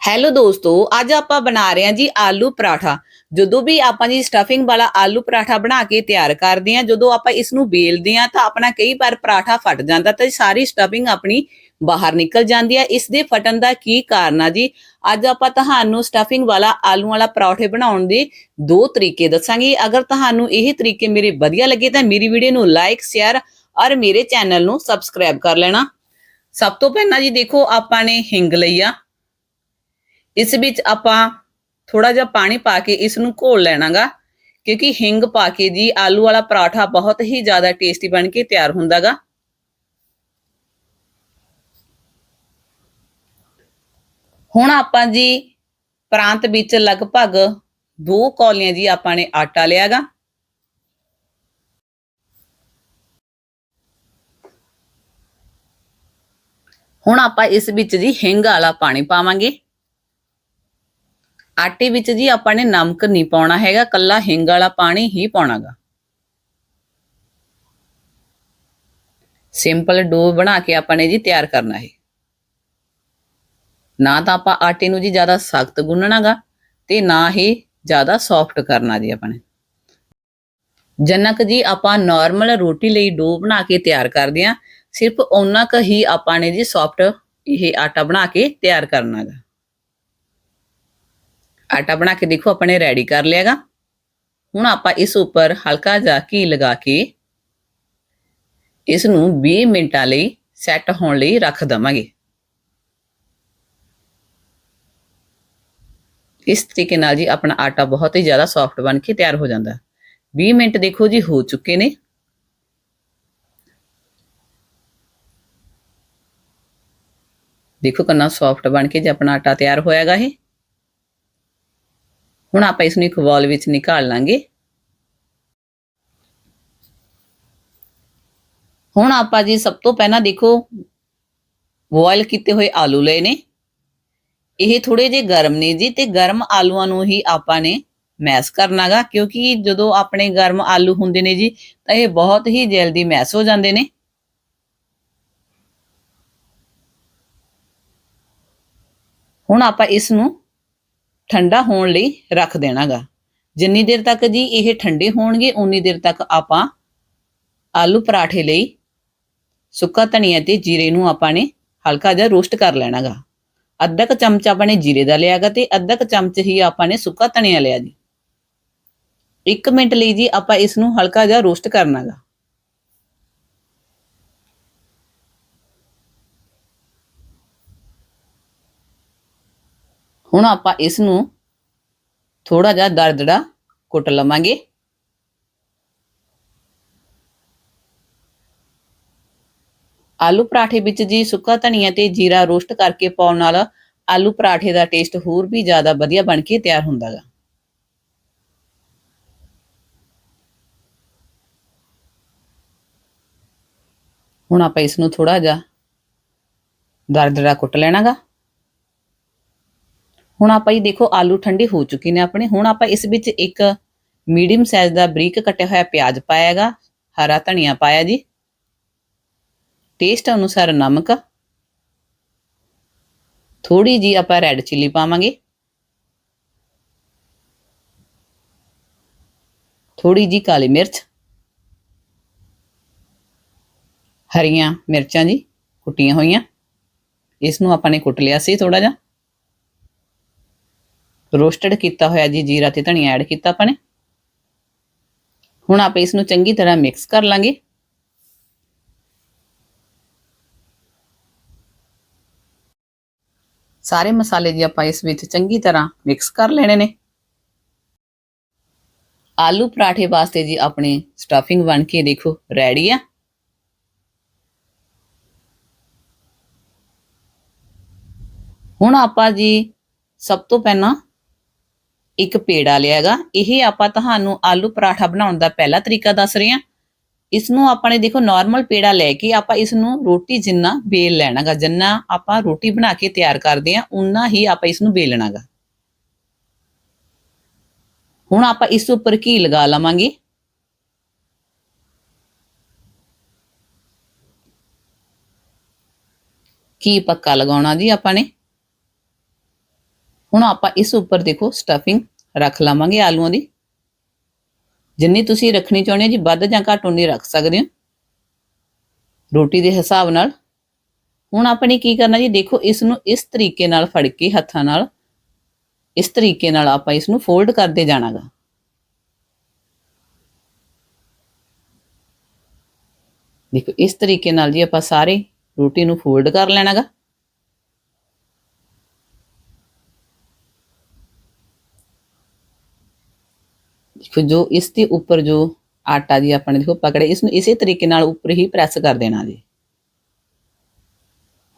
Hello ਦੋਸਤੋ, ਅੱਜ ਆਪਾਂ ਬਣਾ ਰਹੇ ਹਾਂ ਜੀ ਆਲੂ ਪਰਾਠਾ। ਜਦੋਂ ਵੀ ਆਪਾਂ ਜੀ ਸਟਫਿੰਗ ਵਾਲਾ ਆਲੂ ਪਰਾਠਾ ਬਣਾ ਕੇ ਤਿਆਰ ਕਰਦੇ ਹਾਂ, ਜਦੋਂ ਆਪਾਂ ਇਸ ਨੂੰ ਬੇਲਦੇ ਹਾਂ ਤਾਂ ਆਪਣਾ ਕਈ ਵਾਰ ਪਰਾਠਾ ਫਟ ਜਾਂਦਾ ਤਾਂ ਸਾਰੀ ਸਟਫਿੰਗ ਆਪਣੀ ਬਾਹਰ ਨਿਕਲ ਜਾਂਦੀ ਹੈ। ਇਸ ਦੇ ਫਟਣ ਦਾ ਕੀ ਕਾਰਨ ਆ ਜੀ? ਅੱਜ ਆਪਾਂ ਤੁਹਾਨੂੰ ਸਟਫਿੰਗ ਵਾਲਾ ਆਲੂ ਵਾਲਾ ਪਰੌਠੇ ਬਣਾਉਣ ਦੇ ਦੋ ਤਰੀਕੇ ਦੱਸਾਂਗੇ। ਅਗਰ ਤੁਹਾਨੂੰ ਇਹ ਤਰੀਕੇ ਮੇਰੇ ਵਧੀਆ ਲੱਗੇ ਤਾਂ ਮੇਰੀ ਵੀਡੀਓ ਨੂੰ ਲਾਈਕ ਸ਼ੇਅਰ ਔਰ ਮੇਰੇ ਚੈਨਲ ਨੂੰ ਸਬਸਕ੍ਰਾਈਬ ਕਰ ਲੈਣਾ। ਸਭ ਤੋਂ ਪਹਿਲਾਂ ਜੀ ਦੇਖੋ ਆਪਾਂ ਨੇ ਹਿੰਗ ਲਈ ਆ। ਇਸ ਵਿੱਚ ਆਪਾਂ ਥੋੜਾ ਜਿਹਾ ਪਾਣੀ ਪਾ ਕੇ ਇਸ ਨੂੰ ਘੋਲ ਲੈਣਾਗਾ, ਕਿਉਂਕਿ ਹਿੰਗ ਪਾ ਕੇ ਜੀ ਆਲੂ ਵਾਲਾ ਪਰਾਠਾ ਬਹੁਤ ਹੀ ਜ਼ਿਆਦਾ ਟੇਸਟੀ ਬਣ ਕੇ ਤਿਆਰ ਹੁੰਦਾਗਾ। ਹੁਣ ਆਪਾਂ ਜੀ ਪ੍ਰਾਂਤ ਵਿੱਚ ਲਗਭਗ 2 ਕੌਲੀਆਂ ਜੀ ਆਪਾਂ ਨੇ ਆਟਾ ਲਿਆਗਾ। ਹੁਣ ਆਪਾਂ ਇਸ ਵਿੱਚ ਜੀ ਹਿੰਗ ਵਾਲਾ ਪਾਣੀ ਪਾਵਾਂਗੇ। ਆਟੇ ਵਿੱਚ ਜੀ ਆਪਾਂ ਨੇ ਨਮਕ ਨਹੀਂ ਪਾਉਣਾ ਹੈਗਾ, ਕੱਲਾ ਹਿੰਗ ਵਾਲਾ ਪਾਣੀ ਹੀ ਪਾਉਣਾਗਾ। ਸਿੰਪਲ ਡੋ ਬਣਾ ਕੇ ਆਪਾਂ ਨੇ ਜੀ ਤਿਆਰ ਕਰਨਾ ਹੈ ਨਾ ਤਾਂ ਆਪਾਂ ਆਟੇ ਨੂੰ ਜੀ ਜ਼ਿਆਦਾ ਸਖਤ ਗੁੰਨਣਾਗਾ ਤੇ ਨਾ ਹੀ ਜ਼ਿਆਦਾ ਸੌਫਟ ਕਰਨਾ ਜੀ ਆਪਾਂ ਨੇ। ਜਨਕ ਜੀ ਆਪਾਂ ਨਾਰਮਲ ਰੋਟੀ ਲਈ ਡੋ ਬਣਾ ਕੇ ਤਿਆਰ ਕਰਦੇ ਆ ਸਿਰਫ ਉਹਨਾਂ ਕ ਹੀ ਆਪਾਂ ਨੇ ਜੀ ਸੌਫਟ ਇਹ ਆਟਾ ਬਣਾ ਕੇ ਤਿਆਰ ਕਰਨਾਗਾ। ਆਟਾ ਬਣਾ ਕੇ ਦੇਖੋ, ਆਪਣੇ ਰੈਡੀ ਕਰ ਲਿਆਗਾ ਹੁਣ ਆਪਾਂ ਇਸ ਉੱਪਰ ਹਲਕਾ ਜਿਹਾ ਘੀ ਲਗਾ ਕੇ ਇਸ ਨੂੰ 20 ਮਿੰਟਾਂ ਲਈ ਸੈੱਟ ਹੋਣ ਲਈ ਰੱਖ ਦਵਾਂਗੇ। ਇਸ ਤਰੀਕੇ ਨਾਲ ਜੀ ਆਪਣਾ ਆਟਾ ਬਹੁਤ ਹੀ ਜ਼ਿਆਦਾ ਸੌਫਟ ਬਣ ਕੇ ਤਿਆਰ ਹੋ ਜਾਂਦਾ। 20 ਮਿੰਟ ਦੇਖੋ ਜੀ, ਹੋ ਚੁੱਕੇ ਨੇ। ਦੇਖੋ ਕਿੰਨਾ ਸੌਫਟ ਬਣ ਕੇ ਜੇ ਆਪਣਾ ਆਟਾ ਤਿਆਰ ਹੋਇਆਗਾ ਇਹ। ਹੁਣ ਆਪਾਂ ਇਸ ਨੂੰ ਇੱਕ ਬਾਲ ਵਿੱਚ ਨਿਕਾਲ ਲਾਂਗੇ। ਹੁਣ ਆਪਾਂ ਜੀ ਸਭ ਤੋਂ ਪਹਿਲਾਂ ਦੇਖੋ ਬੋਇਲ ਕੀਤੇ ਹੋਏ ਆਲੂ ਲਏ ਨੇ। ਇਹ ਥੋੜੇ ਜਿਹੇ ਗਰਮ ਨੇ ਜੀ ਤੇ ਗਰਮ ਆਲੂਆਂ ਨੂੰ ਹੀ ਆਪਾਂ ਨੇ ਮੈਸ਼ ਕਰਨਾਗਾ, ਕਿਉਂਕਿ ਜਦੋਂ ਆਪਣੇ ਗਰਮ ਆਲੂ ਹੁੰਦੇ ਨੇ ਜੀ, ਤਾਂ ਇਹ ਬਹੁਤ ਹੀ ਜਲਦੀ ਮੈਸ਼ ਹੋ ਜਾਂਦੇ ਨੇ। ਹੁਣ ਆਪਾਂ ਇਸ ਨੂੰ ਠੰਡਾ ਹੋਣ ਲਈ ਰੱਖ ਦੇਣਾਗਾ। ਜਿੰਨੀ ਦੇਰ ਤੱਕ ਜੀ ਇਹ ਠੰਡੇ ਹੋਣਗੇ ਉਨੀ ਦੇਰ ਤੱਕ ਆਪਾਂ ਆਲੂ ਪਰਾਠੇ ਲਈ ਸੁੱਕਾ ਧਨੀਆ ਤੇ ਜੀਰੇ ਨੂੰ ਆਪਾਂ ਨੇ ਹਲਕਾ ਜਿਹਾ ਰੋਸਟ ਕਰ ਲੈਣਾਗਾ। ਅੱਧਾ ਕ ਚਮਚ ਆਪਾਂ ਨੇ ਜੀਰੇ ਦਾ ਲਿਆਗਾ ਤੇ ਅੱਧਾ ਕ ਚਮਚ ਹੀ ਆਪਾਂ ਨੇ ਸੁੱਕਾ ਧਨੀਆ ਲਿਆ ਜੀ। 1 ਮਿੰਟ ਲਈ ਜੀ ਆਪਾਂ ਇਸ ਨੂੰ ਹਲਕਾ ਜਿਹਾ ਰੋਸਟ ਕਰਨਾਗਾ। ਹੁਣ ਆਪਾਂ ਇਸ ਨੂੰ ਥੋੜਾ ਜਿਹਾ ਦਰਦੜਾ ਕੁੱਟ ਲਵਾਂਗੇ। ਆਲੂ ਪਰਾਠੇ ਵਿੱਚ ਜੀ ਸੁੱਕਾ ਧਨੀਆ ਤੇ ਜੀਰਾ ਰੋਸਟ ਕਰਕੇ ਪਾਉਣ ਨਾਲ ਆਲੂ ਪਰਾਠੇ ਦਾ ਟੇਸਟ ਹੋਰ ਵੀ ਜ਼ਿਆਦਾ ਵਧੀਆ ਬਣ ਕੇ ਤਿਆਰ ਹੁੰਦਾ ਹੁੰਦਾਗਾ ਹੁਣ ਆਪਾਂ ਇਸ ਨੂੰ ਥੋੜਾ ਜਿਹਾ ਦਰਦੜਾ ਕੁੱਟ ਲੈਣਾਗਾ ਹੁਣ ਆਪਾਂ ਇਹ ਦੇਖੋ ਆਲੂ ਠੰਡੇ ਹੋ ਚੁੱਕੇ ਨੇ ਆਪਣੇ। ਹੁਣ ਆਪਾਂ ਇਸ ਵਿੱਚ ਇੱਕ ਮੀਡੀਅਮ ਸਾਈਜ਼ ਦਾ ਬਰੀਕ ਕੱਟਿਆ ਹੋਇਆ ਪਿਆਜ਼ ਪਾਇਆਗਾ ਹਰਾ ਧਨੀਆ ਪਾਇਆ ਜੀ। ਟੇਸਟ ਅਨੁਸਾਰ ਨਮਕ। ਥੋੜੀ ਜੀ ਆਪਾਂ ਰੈੱਡ ਚਿੱਲੀ ਪਾਵਾਂਗੇ। ਥੋੜੀ ਜੀ ਕਾਲੀ ਮਿਰਚ। ਹਰੀਆਂ ਮਿਰਚਾਂ ਜੀ ਕੁੱਟੀਆਂ ਹੋਈਆਂ। ਇਸ ਨੂੰ ਆਪਾਂ ਨੇ ਕੁੱਟ ਲਿਆ ਸੀ ਥੋੜਾ ਜਿਹਾ। ਰੋਸਟਡ ਕੀਤਾ ਹੋਇਆ ਜੀ ਜੀਰਾ ਤੇ ਧਨੀਆ ਐਡ ਕੀਤਾ ਆਪਾਂ ਨੇ। ਹੁਣ ਆਪਾਂ ਇਸ ਨੂੰ ਚੰਗੀ ਤਰ੍ਹਾਂ ਮਿਕਸ ਕਰ ਲਾਂਗੇ। ਸਾਰੇ ਮਸਾਲੇ ਜੀ ਆਪਾਂ ਇਸ ਵਿੱਚ ਚੰਗੀ ਤਰ੍ਹਾਂ ਮਿਕਸ ਕਰ ਲੈਣੇ ਨੇ। ਆਲੂ ਪਰਾਠੇ ਵਾਸਤੇ ਜੀ ਆਪਣੀ ਸਟਫਿੰਗ ਬਣ ਕੇ ਦੇਖੋ ਰੈਡੀ ਆ। ਹੁਣ ਆਪਾਂ ਜੀ ਸਭ ਤੋਂ ਪਹਿਲਾਂ ਇੱਕ ਪੇੜਾ ਲਿਆਗਾ ਇਹ ਆਪਾਂ ਤੁਹਾਨੂੰ ਆਲੂ ਪਰਾਠਾ ਬਣਾਉਣ ਦਾ ਪਹਿਲਾ ਤਰੀਕਾ ਦੱਸ ਰਹੇ ਹਾਂ। ਇਸ ਨੂੰ ਆਪਾਂ ਨੇ ਦੇਖੋ ਨਾਰਮਲ ਪੇੜਾ ਲੈ ਕੇ ਆਪਾਂ ਇਸ ਨੂੰ ਰੋਟੀ ਜਿੰਨਾ ਬੇਲ ਲੈਣਾਗਾ, ਜਿੰਨਾ ਆਪਾਂ ਰੋਟੀ ਬਣਾ ਕੇ ਤਿਆਰ ਕਰਦੇ ਆ ਉਨਾ ਹੀ ਆਪਾਂ ਇਸ ਨੂੰ ਬੇਲਣਾਗਾ। ਹੁਣ ਆਪਾਂ ਇਸ ਉੱਪਰ ਘੀ ਲਗਾ ਲਵਾਂਗੇ। ਕੀ ਪੱਕਾ ਲਗਾਉਣਾ ਜੀ ਆਪਾਂ ਨੇ। ਹੁਣ ਆਪਾਂ ਇਸ ਉੱਪਰ ਦੇਖੋ ਸਟਫਿੰਗ ਰੱਖ ਲਾਵਾਂਗੇ ਆਲੂਆਂ ਦੀ। ਜਿੰਨੀ ਤੁਸੀਂ ਰੱਖਣੀ ਚਾਹੁੰਦੇ ਹੋ ਜੀ, ਵੱਧ ਜਾਂ ਘੱਟ ਉਨੀ ਰੱਖ ਸਕਦੇ ਹੋ। ਰੋਟੀ ਦੇ ਹਿਸਾਬ ਨਾਲ। ਹੁਣ ਆਪਾਂ ਨੇ ਕੀ ਕਰਨਾ ਜੀ, ਦੇਖੋ ਇਸ ਨੂੰ ਇਸ ਤਰੀਕੇ ਨਾਲ ਫੜ ਕੇ ਹੱਥਾਂ ਨਾਲ, ਇਸ ਤਰੀਕੇ ਨਾਲ ਆਪਾਂ ਇਸ ਨੂੰ ਫੋਲਡ ਕਰਦੇ ਜਾਣਾਗਾ। ਦੇਖੋ ਇਸ ਤਰੀਕੇ ਨਾਲ ਜੀ ਆਪਾਂ ਸਾਰੇ ਰੋਟੀ ਨੂੰ ਫੋਲਡ ਕਰ ਲੈਣਾਗਾ। ਦੇਖੋ ਜੋ ਇਸ ਦੇ ਉੱਪਰ ਜੋ ਆਟਾ ਜੀ ਆਪਣੇ ਦੇਖੋ ਪਕੜੇ, ਇਸ ਨੂੰ ਇਸੇ ਤਰੀਕੇ ਨਾਲ ਉੱਪਰ ਹੀ ਪ੍ਰੈਸ ਕਰ ਦੇਣਾ ਜੀ।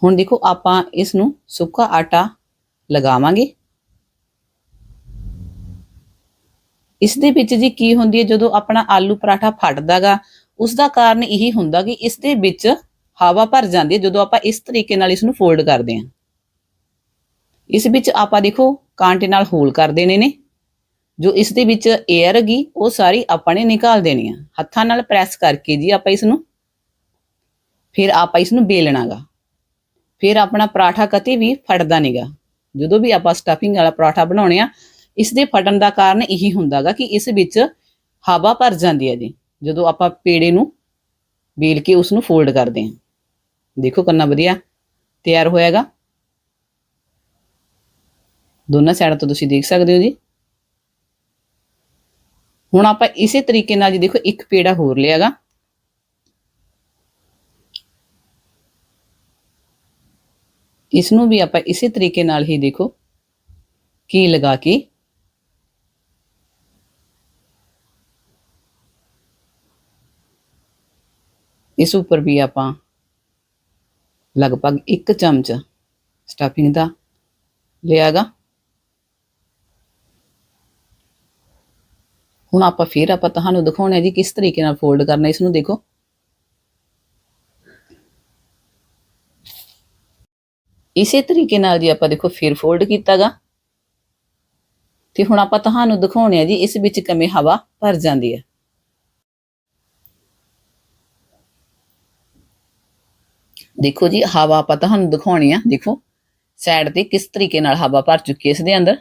ਹੁਣ ਦੇਖੋ ਆਪਾਂ ਇਸ ਨੂੰ ਸੁੱਕਾ ਆਟਾ ਲਗਾਵਾਂਗੇ। ਇਸ ਦੇ ਵਿੱਚ ਜੀ ਕੀ ਹੁੰਦੀ ਹੈ, ਜਦੋਂ ਆਪਣਾ ਆਲੂ ਪਰਾਠਾ ਫਟਦਾਗਾ, ਉਸ ਦਾ ਕਾਰਨ ਇਹੀ ਹੁੰਦਾ ਕਿ ਇਸ ਦੇ ਵਿੱਚ ਹਵਾ ਭਰ ਜਾਂਦੀ ਹੈ, ਜਦੋਂ ਆਪਾਂ ਇਸ ਤਰੀਕੇ ਨਾਲ ਇਸ ਨੂੰ ਫੋਲਡ ਕਰਦੇ ਹਾਂ। ਇਸ ਵਿੱਚ ਆਪਾਂ ਦੇਖੋ ਕਾਂਟੇ ਨਾਲ ਹੋਲ ਕਰ ਦੇਣੇ ਨੇ। ਜੋ ਇਸ ਦੇ ਵਿੱਚ 에ਅਰ ਹੈਗੀ, ਉਹ ਸਾਰੀ ਆਪਾਂ ਨੇ ਨਿਕਾਲ ਦੇਣੀ ਆ। ਹੱਥਾਂ ਨਾਲ ਪ੍ਰੈਸ ਕਰਕੇ ਜੀ ਆਪਾਂ ਇਸ ਨੂੰ ਫਿਰ ਆਪਾਂ ਇਸ ਨੂੰ ਬੇਲਣਾਗਾ। ਫਿਰ ਆਪਣਾ ਪਰਾਠਾ ਕਦੇ ਵੀ ਫਟਦਾ ਨਹੀਂਗਾ ਜਦੋਂ ਵੀ ਆਪਾਂ ਸਟਫਿੰਗ ਵਾਲਾ ਪਰਾਠਾ ਬਣਾਉਣੇ ਆ, ਇਸ ਦੇ ਫਟਣ ਦਾ ਕਾਰਨ ਇਹੀ ਹੁੰਦਾਗਾ ਕਿ ਇਸ ਵਿੱਚ ਹਵਾ ਭਰ ਜਾਂਦੀ ਹੈ ਜੀ। ਜਦੋਂ ਆਪਾਂ ਪੇੜੇ ਨੂੰ ਬੇਲ ਕੇ ਉਸ ਨੂੰ ਫੋਲਡ ਕਰਦੇ ਹਾਂ ਦੇਖੋ ਕਿੰਨਾ ਵਧੀਆ ਤਿਆਰ ਹੋਇਆਗਾ। ਦੋਨਾਂ ਸਾਈਡਾਂ ਤੋਂ ਤੁਸੀਂ ਦੇਖ ਸਕਦੇ ਹੋ ਜੀ। ਹੁਣ ਆਪਾਂ ਇਸੇ ਤਰੀਕੇ ਨਾਲ ਜੀ ਦੇਖੋ ਇੱਕ ਪੇੜਾ ਹੋਰ ਲਿਆਗਾ। ਇਸ ਨੂੰ ਵੀ ਆਪਾਂ ਇਸੇ ਤਰੀਕੇ ਨਾਲ ਹੀ ਦੇਖੋ ਕੀ ਲਗਾ ਕੇ। ਇਸ ਉੱਪਰ ਵੀ ਆਪਾਂ ਲਗਭਗ 1 ਚਮਚ ਸਟਫਿੰਗ ਦਾ ਲਿਆਗਾ। ਹੁਣ ਆਪਾਂ ਫਿਰ ਆਪਾਂ ਤੁਹਾਨੂੰ ਦਿਖਾਉਣਾ ਜੀ ਕਿਸ ਤਰੀਕੇ ਨਾਲ ਫੋਲਡ ਕਰਨਾ, ਇਸ ਨੂੰ ਦੇਖੋ। ਇਸੇ ਤਰੀਕੇ ਨਾਲ ਜੀ ਆਪਾਂ ਦੇਖੋ ਫਿਰ ਫੋਲਡ ਕੀਤਾਗਾ। ਤੇ ਹੁਣ ਆਪਾਂ ਤੁਹਾਨੂੰ ਦਿਖਾਉਣੇ ਆ ਜੀ, ਇਸ ਵਿੱਚ ਕਿਵੇਂ ਹਵਾ ਭਰ ਜਾਂਦੀ ਹੈ ਦੇਖੋ ਜੀ, ਹਵਾ ਆਪਾਂ ਤੁਹਾਨੂੰ ਦਿਖਾਉਣੀ ਆ, ਦੇਖੋ। ਸਾਈਡ ਤੇ ਕਿਸ ਤਰੀਕੇ ਨਾਲ ਹਵਾ ਭਰ ਚੁੱਕੀ ਹੈ ਇਸ ਦੇ ਅੰਦਰ।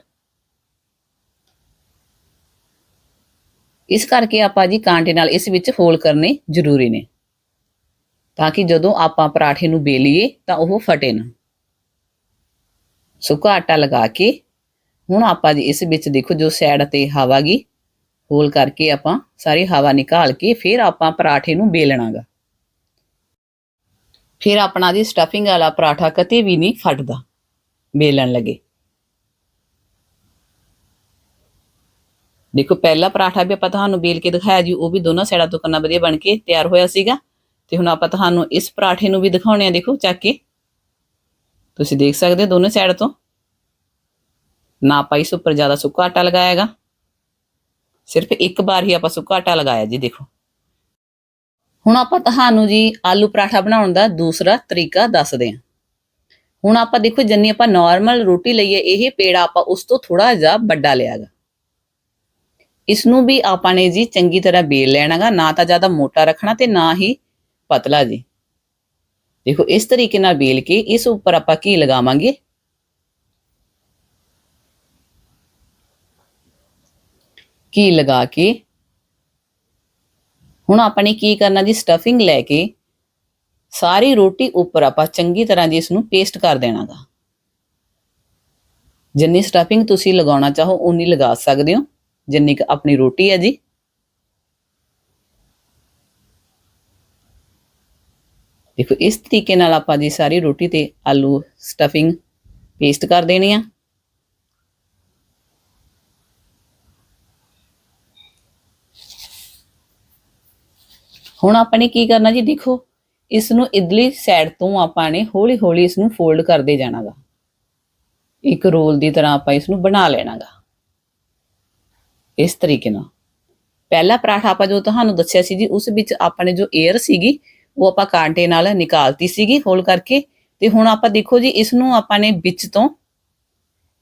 ਇਸ ਕਰਕੇ ਆਪਾਂ ਜੀ ਕਾਂਟੇ ਨਾਲ ਇਸ ਵਿੱਚ ਹੋਲ ਕਰਨੇ ਜ਼ਰੂਰੀ ਨੇ। ਤਾਂ ਕਿ ਜਦੋਂ ਆਪਾਂ ਪਰਾਠੇ ਨੂੰ ਬੇਲੀਏ ਤਾਂ ਉਹ ਫਟੇ ਨਾ। ਸੁੱਕਾ ਆਟਾ ਲਗਾ ਕੇ ਹੁਣ ਆਪਾਂ ਜੀ ਇਸ ਵਿੱਚ ਦੇਖੋ ਜੋ ਸਾਈਡ ਤੇ ਹਵਾ ਗਈ ਹੋਲ ਕਰਕੇ ਆਪਾਂ ਸਾਰੀ ਹਵਾ ਨਿਕਾਲ ਕੇ ਫਿਰ ਆਪਾਂ ਪਰਾਠੇ ਨੂੰ ਬੇਲਣਾਗਾ। ਫਿਰ ਆਪਣਾ ਜੀ ਸਟਫਿੰਗ ਵਾਲਾ ਪਰਾਠਾ ਕਦੇ ਵੀ ਨਹੀਂ ਫਟਦਾ, ਬੇਲਣ ਲੱਗੇ। ਦੇਖੋ, ਪਹਿਲਾ ਪਰਾਠਾ ਵੀ ਆਪਾਂ ਤੁਹਾਨੂੰ ਬੇਲ ਕੇ ਦਿਖਾਇਆ ਜੀ, ਉਹ ਵੀ ਦੋਨਾਂ ਸਾਈਡਾਂ ਤੋਂ ਕਿੰਨਾ ਵਧੀਆ ਬਣ ਕੇ ਤਿਆਰ ਹੋਇਆ ਸੀਗਾ। ਤੇ ਹੁਣ ਆਪਾਂ ਤੁਹਾਨੂੰ ਇਸ ਪਰਾਠੇ ਨੂੰ ਵੀ ਦਿਖਾਉਣੇ ਆ, ਦੇਖੋ, ਚੱਕ ਕੇ। ਤੁਸੀਂ ਦੇਖ ਸਕਦੇ ਹੋ ਦੋਨੋਂ ਸਾਈਡ ਤੋਂ। ਨਾ ਆਪਾਂ ਇਸ ਉੱਪਰ ਜ਼ਿਆਦਾ ਸੁੱਕਾ ਆਟਾ ਲਗਾਇਆਗਾ। ਸਿਰਫ ਇੱਕ ਵਾਰ ਹੀ ਆਪਾਂ ਸੁੱਕਾ ਆਟਾ ਲਗਾਇਆ ਜੀ, ਦੇਖੋ। ਹੁਣ ਆਪਾਂ ਤੁਹਾਨੂੰ ਜੀ ਆਲੂ ਪਰਾਠਾ ਬਣਾਉਣ ਦਾ ਦੂਸਰਾ ਤਰੀਕਾ ਦੱਸਦੇ ਹਾਂ। ਹੁਣ ਆਪਾਂ ਦੇਖੋ, ਜਿੰਨੀ ਆਪਾਂ ਨਾਰਮਲ ਰੋਟੀ ਲਈਏ, ਇਹ ਪੇੜਾ ਆਪਾਂ ਉਸ ਤੋਂ ਥੋੜਾ ਜਿਹਾ ਵੱਡਾ ਲਿਆਗਾ। ਇਸ ਨੂੰ ਵੀ ਆਪਾਂ ਨੇ ਜੀ ਚੰਗੀ ਤਰ੍ਹਾਂ ਬੇਲ ਲੈਣਾਗਾ, ਨਾ ਤਾਂ ਜ਼ਿਆਦਾ ਮੋਟਾ ਰੱਖਣਾ ਤੇ ਨਾ ਹੀ ਪਤਲਾ ਜੀ। ਦੇਖੋ, ਇਸ ਤਰੀਕੇ ਨਾਲ ਬੇਲ ਕੇ ਇਸ ਉੱਪਰ ਆਪਾਂ ਕੀ ਲਗਾਵਾਂਗੇ? ਕੀ ਲਗਾ ਕੇ? ਹੁਣ ਆਪਾਂ ਨੇ ਕੀ ਕਰਨਾ ਜੀ? ਸਟਫਿੰਗ ਲੈ ਕੇ ਸਾਰੀ ਰੋਟੀ ਉੱਪਰ ਆਪਾਂ ਚੰਗੀ ਤਰ੍ਹਾਂ ਜੀ ਇਸ ਨੂੰ ਪੇਸਟ ਕਰ ਦੇਣਾਗਾ। ਜਿੰਨੀ ਸਟਫਿੰਗ ਤੁਸੀਂ ਲਗਾਉਣਾ ਚਾਹੋ ਉਨੀ ਲਗਾ ਸਕਦੇ ਹੋ। ਜਿੰਨੀ ਕੁ ਆਪਣੀ ਰੋਟੀ ਹੈ ਜੀ। ਦੇਖੋ, ਇਸ ਤਰੀਕੇ ਨਾਲ ਆਪਾਂ ਜੀ ਸਾਰੀ ਰੋਟੀ ਤੇ ਆਲੂ ਸਟਫਿੰਗ ਪੇਸਟ ਕਰ ਦੇਣੀ ਆ। ਹੁਣ ਆਪਾਂ ਨੇ ਕੀ ਕਰਨਾ ਜੀ, ਦੇਖੋ ਇਸ ਨੂੰ ਇਧਰਲੀ ਸਾਈਡ ਤੋਂ ਆਪਾਂ ਨੇ ਹੌਲੀ ਹੌਲੀ ਇਸ ਨੂੰ ਫੋਲਡ ਕਰਦੇ ਜਾਣਾਗਾ ਇੱਕ ਰੋਲ ਦੀ ਤਰ੍ਹਾਂ ਆਪਾਂ ਇਸ ਨੂੰ ਬਣਾ ਲੈਣਾਗਾ ਇਸ ਤਰੀਕੇ ਨਾਲ। ਪਹਿਲਾ ਪਰਾਠਾ ਆਪਾਂ ਜੋ ਤੁਹਾਨੂੰ ਦੱਸਿਆ ਸੀ ਜੀ, ਉਸ ਵਿੱਚ ਆਪਾਂ ਨੇ ਜੋ 에ਅਰ ਸੀਗੀ, ਉਹ ਆਪਾਂ ਕਾਂਟੇ ਨਾਲ ਨਿਕਾਲਤੀ ਸੀਗੀ ਹੋਲ ਕਰਕੇ। ਤੇ ਹੁਣ ਆਪਾਂ ਦੇਖੋ ਜੀ ਇਸ ਨੂੰ ਆਪਾਂ ਨੇ ਵਿੱਚ ਤੋਂ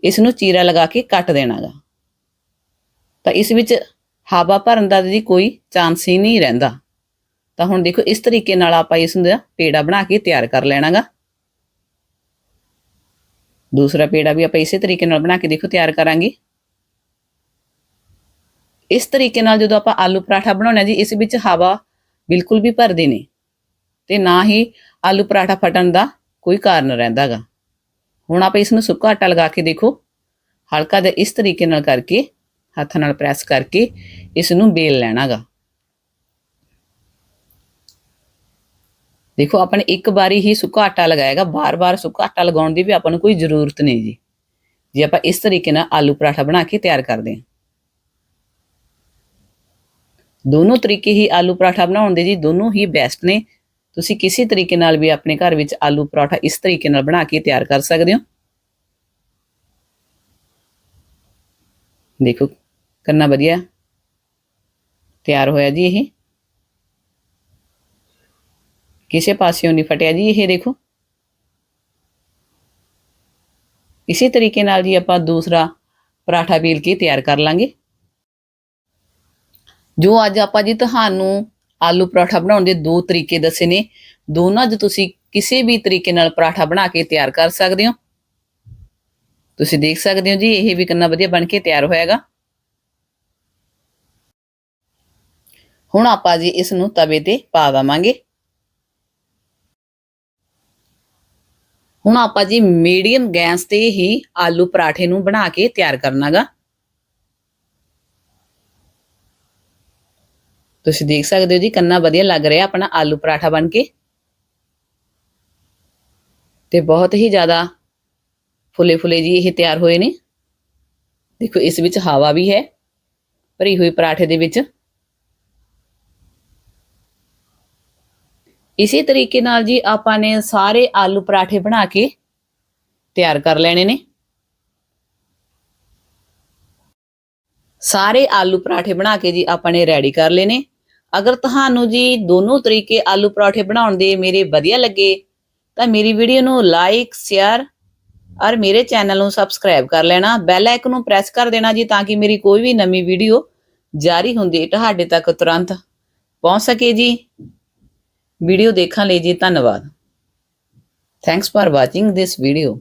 ਇਸ ਨੂੰ ਚੀਰਾ ਲਗਾ ਕੇ ਕੱਟ ਦੇਣਾਗਾ। ਤਾਂ ਇਸ ਵਿੱਚ ਹਵਾ ਭਰਨ ਦਾ ਜੀ ਕੋਈ ਚਾਂਸ ਹੀ ਨਹੀਂ ਰਹਿੰਦਾ। ਤਾਂ ਹੁਣ ਦੇਖੋ, ਇਸ ਤਰੀਕੇ ਨਾਲ ਆਪਾਂ ਇਸ ਦਾ ਪੇੜਾ ਬਣਾ ਕੇ ਤਿਆਰ ਕਰ ਲੈਣਾਗਾ। ਦੂਸਰਾ ਪੇੜਾ ਵੀ ਆਪਾਂ ਇਸੇ ਤਰੀਕੇ ਨਾਲ ਬਣਾ ਕੇ ਦੇਖੋ ਤਿਆਰ ਕਰਾਂਗੇ। ਇਸ ਤਰੀਕੇ ਨਾਲ ਜਦੋਂ ਆਪਾਂ ਆਲੂ ਪਰਾਠਾ ਬਣਾਉਣਾ ਜੀ, ਇਸ ਵਿੱਚ ਹਵਾ ਬਿਲਕੁਲ ਵੀ ਭਰਦੀ ਨਹੀਂ ਤੇ ਨਾ ਹੀ ਆਲੂ ਪਰਾਠਾ ਫਟਣ ਦਾ ਕੋਈ ਕਾਰਨ ਰਹਿੰਦਾਗਾ ਹੁਣ ਆਪਾਂ ਇਸ ਨੂੰ ਸੁੱਕਾ ਆਟਾ ਲਗਾ ਕੇ ਦੇਖੋ, ਹਲਕਾ ਜਿਹਾ ਇਸ ਤਰੀਕੇ ਨਾਲ ਕਰਕੇ, ਹੱਥ ਨਾਲ ਪ੍ਰੈਸ ਕਰਕੇ ਇਸ ਨੂੰ ਬੇਲ ਲੈਣਾਗਾ ਦੇਖੋ, ਆਪਾਂ ਨੇ ਇੱਕ ਵਾਰੀ ਹੀ ਸੁੱਕਾ ਆਟਾ ਲਗਾਏਗਾ ਬਾਰ-ਬਾਰ ਸੁੱਕਾ ਆਟਾ ਲਗਾਉਣ ਦੀ ਵੀ ਆਪਾਂ ਨੂੰ ਕੋਈ ਜ਼ਰੂਰਤ ਨਹੀਂ ਜੀ। ਜੇ ਆਪਾਂ ਇਸ ਤਰੀਕੇ ਨਾਲ ਆਲੂ ਪਰਾਠਾ ਬਣਾ ਕੇ ਤਿਆਰ ਕਰਦੇ ਹਾਂ। ਦੋਨੋਂ ਤਰੀਕੇ ਹੀ ਆਲੂ ਪਰਾਠਾ ਬਣਾਉਣ ਦੇ ਜੀ, ਦੋਨੋਂ ਹੀ ਬੈਸਟ ਨੇ। ਤੁਸੀਂ ਕਿਸੇ ਤਰੀਕੇ ਨਾਲ ਵੀ ਆਪਣੇ ਘਰ ਵਿੱਚ ਆਲੂ ਪਰਾਠਾ ਇਸ ਤਰੀਕੇ ਨਾਲ ਬਣਾ ਕੇ ਤਿਆਰ ਕਰ ਸਕਦੇ ਹੋ। ਦੇਖੋ ਕਰਨਾ ਵਧੀਆ ਤਿਆਰ ਹੋਇਆ ਜੀ ਇਹ। ਕਿਸੇ ਪਾਸਿਓਂ ਨਹੀਂ ਫਟਿਆ ਜੀ ਇਹ, ਦੇਖੋ। ਇਸੇ ਤਰੀਕੇ ਨਾਲ ਜੀ ਆਪਾਂ ਦੂਸਰਾ ਪਰਾਠਾ ਪੀਲ ਕੇ ਤਿਆਰ ਕਰ ਲਾਂਗੇ। ਜੋ ਅੱਜ ਆਪਾਂ ਜੀ ਤੁਹਾਨੂੰ ਆਲੂ ਪਰਾਠਾ ਬਣਾਉਣ ਦੇ ਦੋ ਤਰੀਕੇ ਦੱਸੇ ਨੇ, ਦੋਨਾਂ 'ਚ ਤੁਸੀਂ ਕਿਸੇ ਵੀ ਤਰੀਕੇ ਨਾਲ ਪਰਾਠਾ ਬਣਾ ਕੇ ਤਿਆਰ ਕਰ ਸਕਦੇ ਹੋ। ਤੁਸੀਂ ਦੇਖ ਸਕਦੇ ਹੋ ਜੀ, ਇਹ ਵੀ ਕਿੰਨਾ ਵਧੀਆ ਬਣ ਕੇ ਤਿਆਰ ਹੋਇਆਗਾ। ਹੁਣ ਆਪਾਂ ਜੀ ਇਸ ਨੂੰ ਤਵੇ ਤੇ ਪਾ ਦਵਾਂਗੇ। ਹੁਣ ਆਪਾਂ ਜੀ ਮੀਡੀਅਮ ਗੈਸ ਤੇ ਹੀ ਆਲੂ ਪਰਾਠੇ ਨੂੰ ਬਣਾ ਕੇ ਤਿਆਰ ਕਰਨਾਗਾ। ਤੁਸੀਂ ਦੇਖ ਸਕਦੇ ਹੋ ਜੀ, ਕਿੰਨਾ ਵਧੀਆ ਲੱਗ ਰਿਹਾ ਆਪਣਾ ਆਲੂ ਪਰਾਠਾ ਬਣ ਕੇ। ਤੇ ਬਹੁਤ ਹੀ ਜ਼ਿਆਦਾ ਫੁੱਲੇ ਫੁੱਲੇ ਜੀ ਇਹ ਤਿਆਰ ਹੋਏ ਨੇ। ਦੇਖੋ, ਇਸ ਵਿੱਚ ਹਵਾ ਵੀ ਹੈ, ਭਰੀ ਹੋਈ ਪਰਾਠੇ ਦੇ ਵਿੱਚ। ਇਸੇ ਤਰੀਕੇ ਨਾਲ ਜੀ ਆਪਾਂ ਨੇ ਸਾਰੇ ਆਲੂ ਪਰਾਠੇ ਬਣਾ ਕੇ ਤਿਆਰ ਕਰ ਲੈਣੇ ਨੇ। ਸਾਰੇ ਆਲੂ ਪਰਾਠੇ ਬਣਾ ਕੇ ਜੀ ਆਪਾਂ ਨੇ ਰੈਡੀ ਕਰ ਲਏ ਨੇ। ਅਗਰ ਤੁਹਾਨੂੰ ਜੀ ਦੋਨੋਂ ਤਰੀਕੇ ਆਲੂ ਪਰਾਠੇ ਬਣਾਉਣ ਦੇ ਮੇਰੇ ਵਧੀਆ ਲੱਗੇ, ਤਾਂ ਮੇਰੀ ਵੀਡੀਓ ਨੂੰ ਲਾਈਕ ਸ਼ੇਅਰ ਔਰ ਮੇਰੇ ਚੈਨਲ ਨੂੰ ਸਬਸਕ੍ਰਾਈਬ ਕਰ ਲੈਣਾ। ਬੈਲ ਆਈਕਨ ਨੂੰ ਪ੍ਰੈਸ ਕਰ ਦੇਣਾ ਜੀ ਤਾਂ ਕਿ ਮੇਰੀ ਕੋਈ ਵੀ ਨਵੀਂ ਵੀਡੀਓ ਜਾਰੀ ਹੁੰਦੀ ਤੁਹਾਡੇ ਤੱਕ ਤੁਰੰਤ ਪਹੁੰਚ ਸਕੇ ਜੀ। ਵੀਡੀਓ ਦੇਖਣ ਲਈ ਜੀ ਧੰਨਵਾਦ। Thanks for watching this video